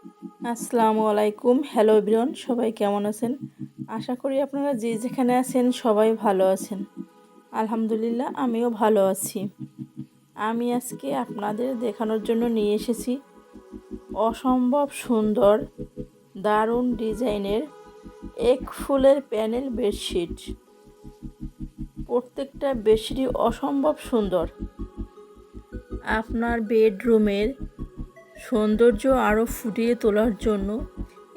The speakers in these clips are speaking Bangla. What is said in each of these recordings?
আসসালামু আলাইকুম। হ্যালো এভরিওয়ান সবাই কেমন আছেন? আশা করি আপনারা যে যেখানে আছেন সবাই ভালো আছেন। আলহামদুলিল্লাহ, আমিও ভালো আছি। আমি আজকে আপনাদের দেখানোর জন্য নিয়ে এসেছি অসম্ভব সুন্দর, দারুণ ডিজাইনের এক ফুলের প্যানেল বেডশিট। প্রত্যেকটা বেডশিটই অসম্ভব সুন্দর। আপনার বেডরুমের সৌন্দর্য আরও ফুটিয়ে তোলার জন্য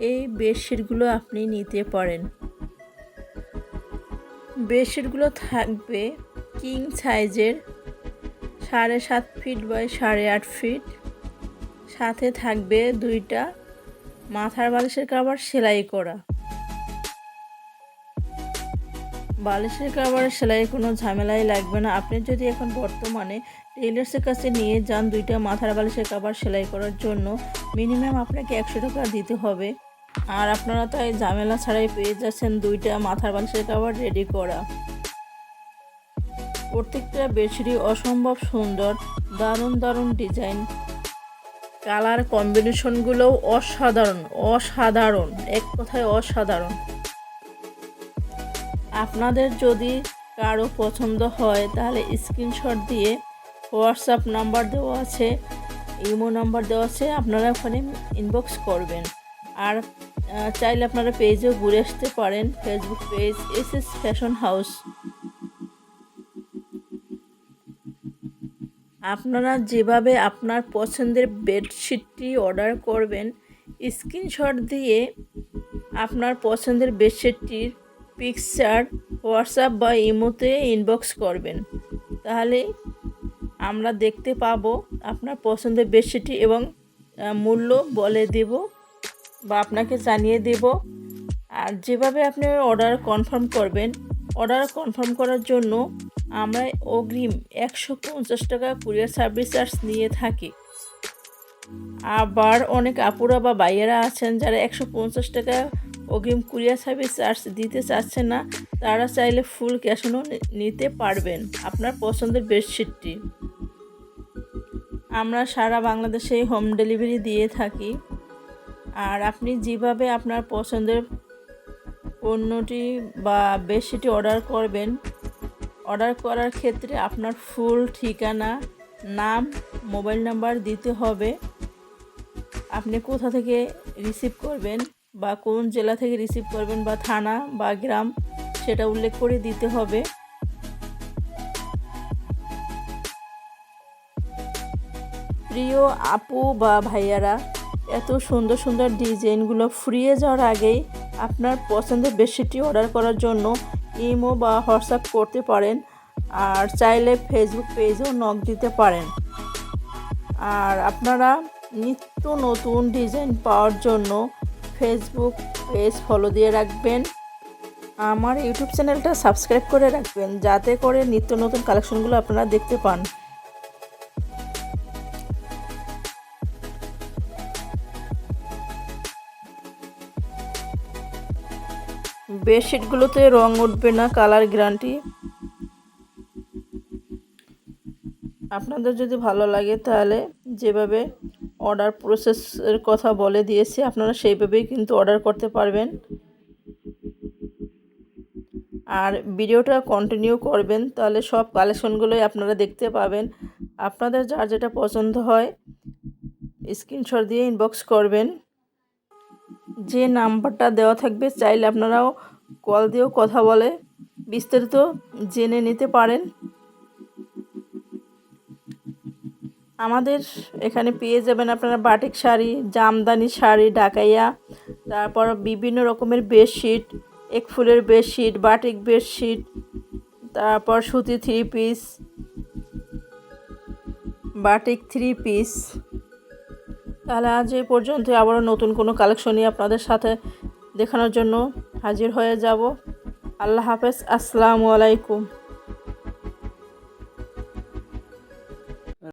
এই বেডশিটগুলো আপনি নিতে পারেন। বেডশিটগুলো থাকবে কিং সাইজের সাড়ে সাত ফিট বাই সাড়ে আট ফিট। সাথে থাকবে দুইটা মাথার বালিশের কাবার সেলাই করা। বালিশের কাবার সেলাই কোনো ঝামেলাই লাগবে না। আপনি যদি এখন বর্তমানে টেলার্সের কাছে নিয়ে যান দুইটা মাথার বালিশের কাবার সেলাই করার জন্য, মিনিমাম আপনাকে একশো টাকা দিতে হবে। আর আপনারা তাই ঝামেলা ছাড়াই পেয়ে যাচ্ছেন দুইটা মাথার বালিশের কাবার রেডি করা। প্রত্যেকটা বেডশিটই অসম্ভব সুন্দর, দারুণ দারুণ ডিজাইন। কালার কম্বিনেশনগুলোও অসাধারণ অসাধারণ, এক কথায় অসাধারণ। আপনাদের যদি কারও পছন্দ হয়, তাহলে স্ক্রিনশট দিয়ে হোয়াটসঅ্যাপ নাম্বার দেওয়া আছে ইমো নাম্বার দেওয়া আছে, আপনারা ওখানে ইনবক্স করবেন। আর চাইলে আপনারা পেজেও ঘুরে আসতে পারেন Facebook page S S fashion house আপনারা যেভাবে আপনার পছন্দের বেডশিটটি অর্ডার করবেন স্ক্রিনশট দিয়ে আপনার পছন্দের বেডশিটটির পিকচার, হোয়াটসঅ্যাপ বা ইমোতে ইনবক্স করবেন। তাহলে আমরা দেখতে পাবো আপনার পছন্দের বেডশিটটি এবং মূল্য বলে দেব বা আপনাকে জানিয়ে দেব। আর যেভাবে আপনি অর্ডার কনফার্ম করবেন অর্ডার কনফার্ম করার জন্য আমরা অগ্রিম একশো পঞ্চাশ টাকা কুরিয়ার সার্ভিস চার্জ নিয়ে থাকি। আবার অনেক আপুরা বা বাইয়েরা আছেন যারা একশো পঞ্চাশ টাকা অগ্রিম কুরিয়ার সার্ভিস চার্জ দিতে চাচ্ছে না, তারা চাইলে ফুল ক্যাশনও নিতে পারবেন আপনার পছন্দের বেডশিটটি। আমরা সারা বাংলাদেশে হোম ডেলিভারি দিয়ে থাকি। আর আপনি যেভাবে আপনার পছন্দের পণ্যটি বা বেডশিটটি অর্ডার করবেন, অর্ডার করার ক্ষেত্রে আপনার ফুল ঠিকানা, নাম, মোবাইল নাম্বার দিতে হবে। আপনি কোথা থেকে রিসিভ করবেন বা কোন জেলা থেকে রিসিভ করবেন বা থানা বা গ্রাম, সেটা উল্লেখ করে দিতে হবে। প্রিয় আপু বা ভাইয়ারা, এত সুন্দর সুন্দর ডিজাইনগুলো ফুরিয়ে যাওয়ার আগেই আপনার পছন্দের বেডশিটটি অর্ডার করার জন্য ইমো বা হোয়াটসঅ্যাপ করতে পারেন আর চাইলে ফেসবুক পেজেও নক দিতে পারেন। আর আপনারা নিত্য নতুন ডিজাইন পাওয়ার জন্য ফেসবুক পেজ ফলো দিয়ে রাখবেন। আমার ইউটিউব চ্যানেলটা সাবস্ক্রাইব করে রাখবেন, যাতে করে নিত্য নতুন কালেকশনগুলো আপনারা দেখতে পান। বেডশিটগুলোতে রং উঠবে না কালার গ্যারান্টি আপনাদের যদি ভালো লাগে তাহলে যেভাবে অর্ডার প্রসেসের কথা বলে দিয়েছি। আপনারা সেইভাবেই কিন্তু অর্ডার করতে পারবেন। আর ভিডিওটা কন্টিনিউ করবেন, তাহলে সব কালেকশনগুলোই আপনারা দেখতে পাবেন। আপনাদের যার যেটা পছন্দ হয় স্ক্রিনশট দিয়ে ইনবক্স করবেন। যে নাম্বারটা দেওয়া থাকবে, চাইলে আপনারাও কল দিয়েও কথা বলে। বিস্তারিত জেনে নিতে পারেন। আমাদের এখানে পেয়ে যাবেন আপনারা বাটিক শাড়ি, জামদানি শাড়ি, ডাকাইয়া, তারপর বিভিন্ন রকমের বেডশিট, এক ফুলের বেডশিট, বাটিক বেডশিট, তারপর সুতি three piece batik three piece তাহলে আজ এ পর্যন্ত আবারও নতুন কোনো কালেকশনই আপনাদের সাথে দেখানোর জন্য হাজির হয়ে যাব। আল্লাহ হাফেজ, আসসালামু আলাইকুম।